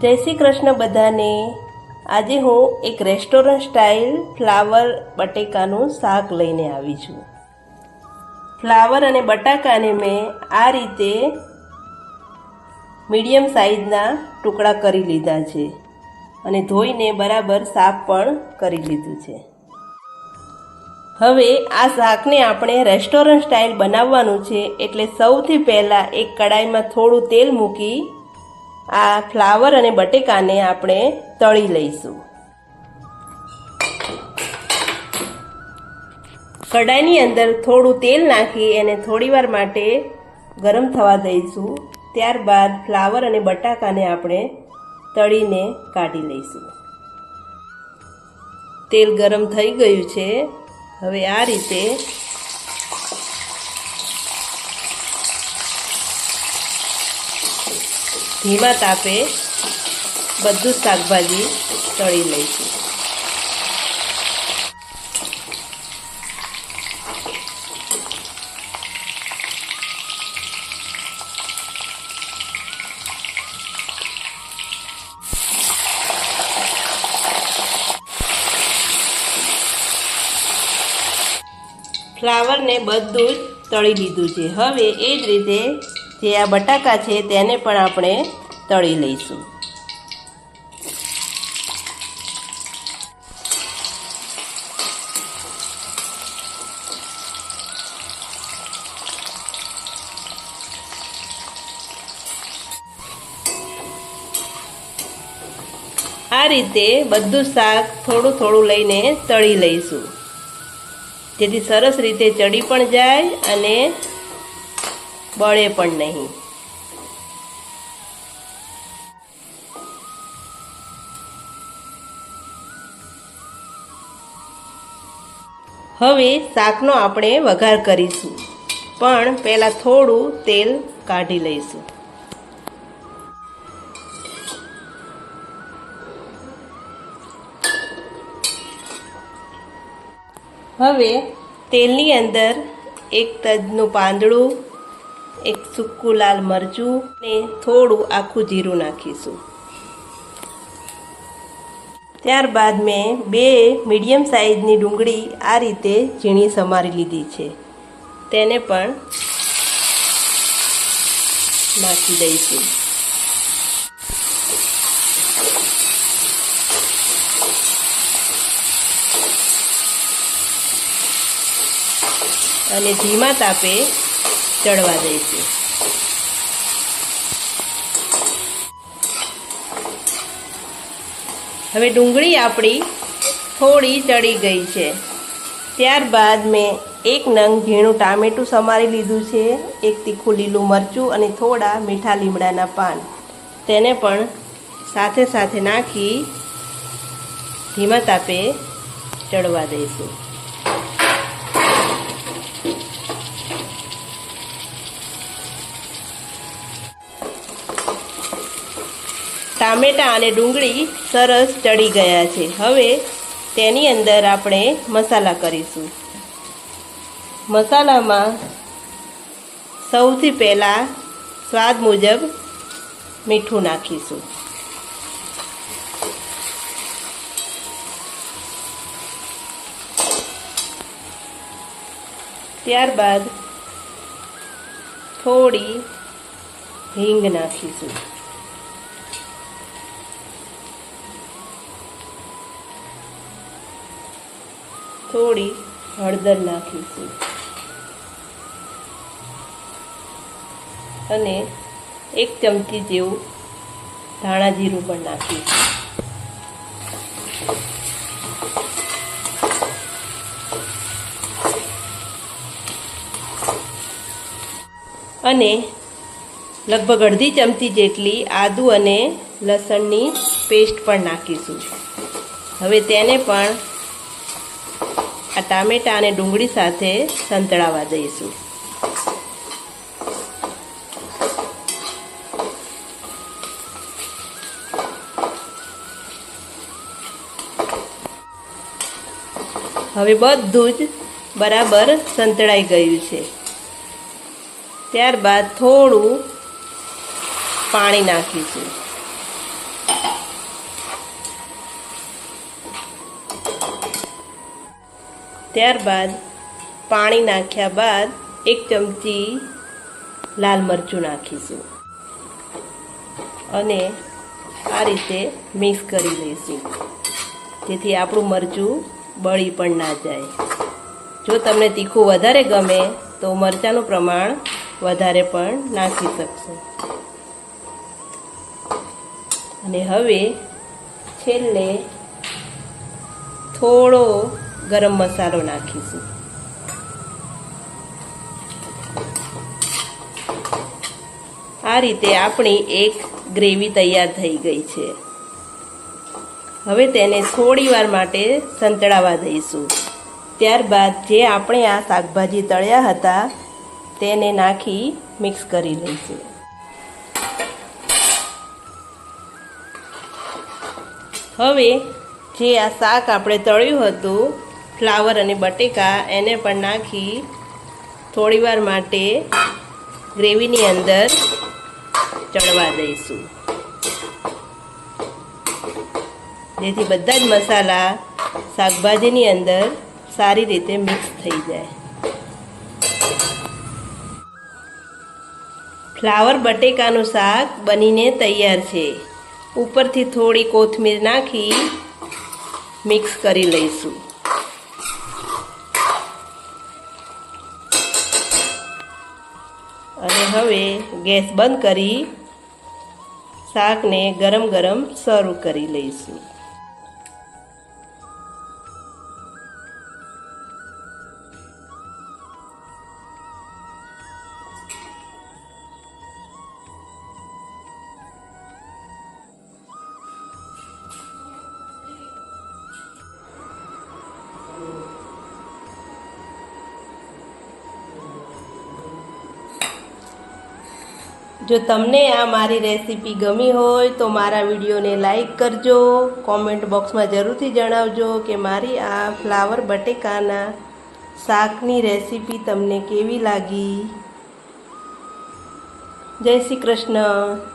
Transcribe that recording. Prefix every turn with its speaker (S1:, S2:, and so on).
S1: જય શ્રી કૃષ્ણ બધાને. આજે હું એક રેસ્ટોરન્ટ સ્ટાઇલ ફ્લાવર બટેકાનું શાક લઈને આવી છું. ફ્લાવર અને બટાકાને મેં આ રીતે મીડિયમ સાઇઝના ટુકડા કરી લીધા છે અને ધોઈને બરાબર સાફ પણ કરી લીધું છે. હવે આ શાકને આપણે રેસ્ટોરન્ટ સ્ટાઇલ બનાવવાનું છે એટલે સૌથી પહેલાં એક કડાઈમાં થોડું તેલ મૂકી આ ફ્લાવર અને બટેકાને આપણે તળી લઈશું. કડાઈની અંદર થોડું તેલ નાખી એને થોડીવાર માટે ગરમ થવા દઈશું. ત્યારબાદ ફ્લાવર અને બટાકાને આપણે તળીને કાઢી લઈશું. તેલ ગરમ થઈ ગયું છે. હવે આ રીતે ધીમા તાપે બધું શાકભાજી તળી લઈશું. ફ્લાવરને બધું જ તળી લીધું છે. હવે એ જ રીતે જે આ બટાકા છે તેને પણ આપણે તળી લઈશું. આ રીતે બધું શાક થોડું થોડું લઈને તળી લઈશું. જેથી સરસ રીતે ચડી પણ જાય અને બળે પણ નહીં. હવે શાકનો આપણે વઘાર કરીશું. પણ પહેલાં થોડું તેલ કાઢી લઈશું. હવે તેલની અંદર એક તજનું પાંદડું એક સૂકું લાલ મરચું ને થોડું આખું જીરું નાખીશું. ત્યારબાદ મેં બે મીડિયમ સાઇઝની ડુંગળી આ રીતે ઝીણી સમારી લીધી છે. તેને પણ નાખી દઈશું. અને ધીમા તાપે ચડવા દઈશું હવે ડુંગળી આપણી થોડી ચડી ગઈ છે. ત્યારબાદ મેં એક નંગ ઝીણું ટામેટું સમારી લીધું છે, એક તીખું લીલું મરચું અને થોડા મીઠા લીમડાના પાન. તેને પણ સાથે સાથે નાખી ધીમા તાપે ચડવા દઈશું. ટામેટાં અને ડુંગળી સરસ ચડી ગયા છે. હવે તેની અંદર આપણે મસાલા કરીશું. મસાલામાં સૌથી પહેલાં સ્વાદ મુજબ મીઠું નાખીશું. ત્યારબાદ થોડી હિંગ નાખીશું. થોડી હળદર નાખીશું. અને એક ચમચી જેવું ધાણા જીરું પણ નાખીશું. અને લગભગ અડધી ચમચી જેટલી આદુ અને લસણની પેસ્ટ પણ નાખીશું. હવે તેને પણ આ ટામેટાં અને ડુંગળી સાથે સંતળાવા દઈશું. હવે બધું જ બરાબર સંતળાઈ ગયું છે. ત્યારબાદ થોડું પાણી નાખીશું. ત્યારબાદ પાણી નાખ્યા બાદ એક ચમચી લાલ મરચું નાખીશું. અને આ રીતે મિક્સ કરી લઈશું. જેથી આપણું મરચું બળી પણ ના જાય. જો તમને તીખું વધારે ગમે તો મરચાંનું પ્રમાણ વધારે પણ નાખી શકશો. અને હવે છેલ્લે થોડો ગરમ મસાલો નાખીશું. આ રીતે આપણી એક ગ્રેવી તૈયાર થઈ ગઈ છે. હવે તેને થોડી વાર માટે સંતળાવા દઈશું. ત્યારબાદ જે આપણે આ શાકભાજી તળ્યા હતા, તેને નાખી મિક્સ કરી લઈશું. હવે જે આ શાક આપણે તળ્યું હતું ફ્લાવર અને બટેકા એને પણ નાખી થોડીવાર માટે ગ્રેવીની અંદર ચડવા દઈશું. જેથી બધા જ મસાલા શાકભાજીની અંદર સારી રીતે મિક્સ થઈ જાય. ફ્લાવર બટેકાનું શાક બનીને તૈયાર છે. ઉપરથી થોડી કોથમીર નાખી મિક્સ કરી લઈશું. હવે ગેસ બંધ કરી શાકને ગરમ ગરમ સર્વ કરી લઈશું. જો તમને આ મારી રેસીપી ગમી હોય તો મારા વિડીયોને લાઈક કરજો, કોમેન્ટ બોક્સમાં જરૂરથી જણાવજો કે મારી આ ફ્લાવર બટેકાના શાકની રેસીપી તમને કેવી લાગી. જય શ્રી કૃષ્ણ.